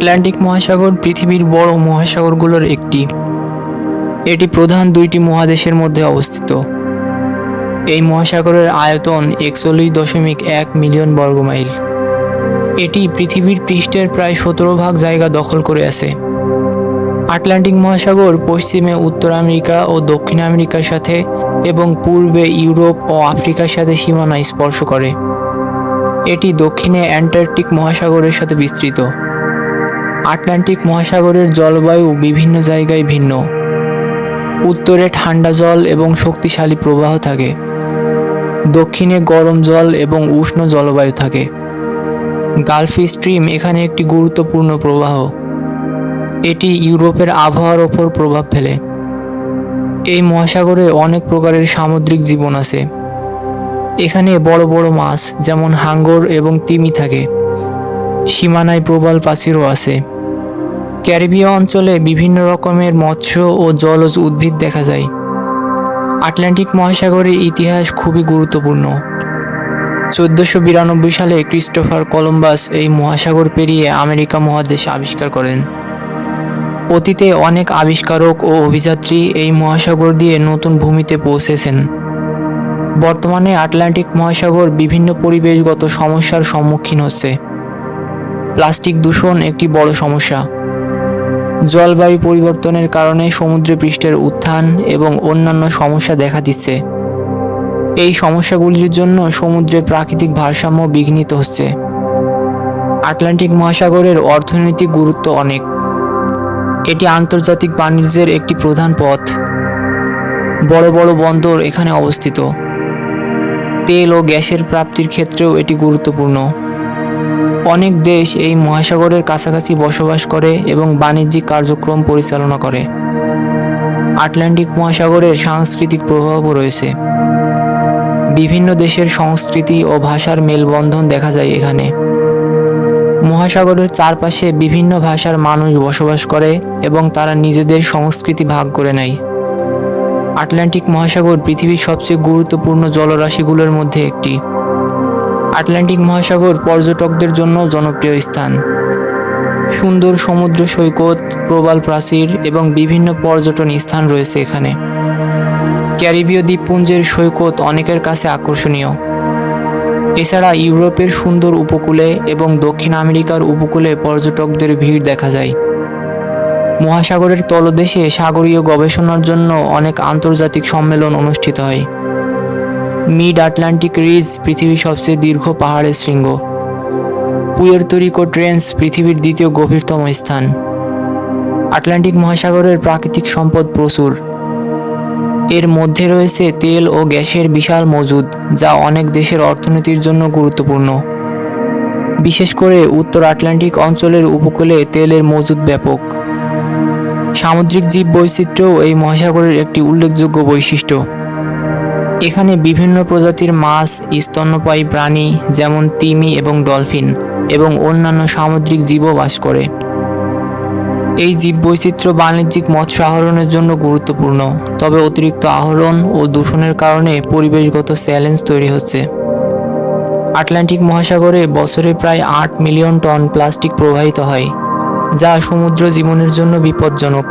Atlantic মহাসাগর পৃথিবীর বড় মহাসাগরগুলোর একটি। এটি প্রধান দুইটি মহাদেশের মধ্যে অবস্থিত। এই মহাসাগরের আয়তন একচল্লিশ দশমিক এক মিলিয়ন বর্গমাইল এটি পৃথিবীর পৃষ্ঠের প্রায় সতেরো ভাগ জায়গা দখল করে আছে। আটলান্টিক মহাসাগর পশ্চিমে উত্তর আমেরিকা ও দক্ষিণ আমেরিকার সাথে এবং পূর্বে ইউরোপ ও আফ্রিকার সাথে সীমানা স্পর্শ করে। এটি দক্ষিণে অ্যান্টার্কটিক মহাসাগরের সাথে বিস্তৃত। আটলান্টিক মহাসাগরের জলবায়ু বিভিন্ন জায়গায় ভিন্ন। উত্তরে ঠান্ডা জল এবং শক্তিশালী প্রবাহ থাকে। দক্ষিণে গরম জল এবং উষ্ণ জলবায়ু থাকে। গালফ স্ট্রিম এখানে একটি গুরুত্বপূর্ণ প্রবাহ। এটি ইউরোপের আবহাওয়ার ওপর প্রভাব ফেলে। এই মহাসাগরে অনেক প্রকারের সামুদ্রিক জীবন আছে। এখানে বড় বড় মাছ যেমন হাঙ্গর এবং তিমি থাকে। সীমানায় প্রবাল প্রাচীরও আছে। ক্যারিবীয় অঞ্চলে বিভিন্ন রকমের মৎস্য ও জলজ উদ্ভিদ দেখা যায়। আটলান্টিক মহাসাগরের ইতিহাস খুবই গুরুত্বপূর্ণ। চোদ্দোশো বিরানব্বই সালে ক্রিস্টোফার কলম্বাস এই মহাসাগর পেরিয়ে আমেরিকা মহাদেশ আবিষ্কার করেন। অতীতে অনেক আবিষ্কারক ও অভিযাত্রী এই মহাসাগর দিয়ে নতুন ভূমিতে পৌঁছেছেন। বর্তমানে আটলান্টিক মহাসাগর বিভিন্ন পরিবেশগত সমস্যার সম্মুখীন হচ্ছে। প্লাস্টিক দূষণ একটি বড় সমস্যা। জলবায়ু পরিবর্তনের কারণে সমুদ্র পৃষ্ঠের উত্থান এবং অন্যান্য সমস্যা দেখা দিচ্ছে। এই সমস্যাগুলির জন্য সমুদ্রের প্রাকৃতিক ভারসাম্য বিঘ্নিত হচ্ছে। আটলান্টিক মহাসাগরের অর্থনৈতিক গুরুত্ব অনেক। এটি আন্তর্জাতিক বাণিজ্যের একটি প্রধান পথ। বড় বড় বন্দর এখানে অবস্থিত। তেল ও গ্যাসের প্রাপ্তির ক্ষেত্রেও এটি গুরুত্বপূর্ণ। অনেক দেশ এই মহাসাগরের কাছাকাছি বসবাস করে এবং বাণিজ্যিক কার্যক্রম পরিচালনা করে। আটলান্টিক মহাসাগরের সাংস্কৃতিক প্রভাবও রয়েছে। বিভিন্ন দেশের সংস্কৃতি ও ভাষার মেলবন্ধন দেখা যায় এখানে। মহাসাগরের চারপাশে বিভিন্ন ভাষার মানুষ বসবাস করে এবং তারা নিজেদের সংস্কৃতি ভাগ করে নেয়। আটলান্টিক মহাসাগর পৃথিবীর সবচেয়ে গুরুত্বপূর্ণ জলরাশিগুলোর মধ্যে একটি। আটলান্টিক মহাসাগর পর্যটকদের জন্য জনপ্রিয় স্থান। সুন্দর সমুদ্র সৈকত, প্রবাল প্রাচীর এবং বিভিন্ন পর্যটন স্থান রয়েছে এখানে। ক্যারিবীয় দ্বীপপুঞ্জের সৈকত অনেকের কাছে আকর্ষণীয়। এছাড়া ইউরোপের সুন্দর উপকূলে এবং দক্ষিণ আমেরিকার উপকূলে পর্যটকদের ভিড় দেখা যায়। মহাসাগরের তলদেশে সাগরীয় গবেষণার জন্য অনেক আন্তর্জাতিক সম্মেলন অনুষ্ঠিত হয়। মিড আটলান্টিক রিজ পৃথিবীর সবচেয়ে দীর্ঘ পাহাড়ের শৃঙ্গ। পুয়ের্তরিকো ট্রেন্স পৃথিবীর দ্বিতীয় গভীরতম স্থান। আটলান্টিক মহাসাগরের প্রাকৃতিক সম্পদ প্রচুর। এর মধ্যে রয়েছে তেল ও গ্যাসের বিশাল মজুদ, যা অনেক দেশের অর্থনীতির জন্য গুরুত্বপূর্ণ। বিশেষ করে উত্তর আটলান্টিক অঞ্চলের উপকূলে তেলের মজুদ ব্যাপক। সামুদ্রিক জীব বৈচিত্র্যও এই মহাসাগরের একটি উল্লেখযোগ্য বৈশিষ্ট্য। এখানে বিভিন্ন প্রজাতির মাছ, স্তন্যপায়ী প্রাণী, যেমন তিমি এবং ডলফিন, এবং অন্যান্য সামুদ্রিক জীবও বাস করে। এই জীববৈচিত্র্য বাণিজ্যিক মৎস্য আহরণের জন্য গুরুত্বপূর্ণ, তবে অতিরিক্ত আহরণ ও দূষণের কারণে পরিবেশগত চ্যালেঞ্জ তৈরি হচ্ছে। আটলান্টিক মহাসাগরে বছরে প্রায় আট মিলিয়ন টন প্লাস্টিক প্রবাহিত হয়, যা সমুদ্র জীবনের জন্য বিপজ্জনক।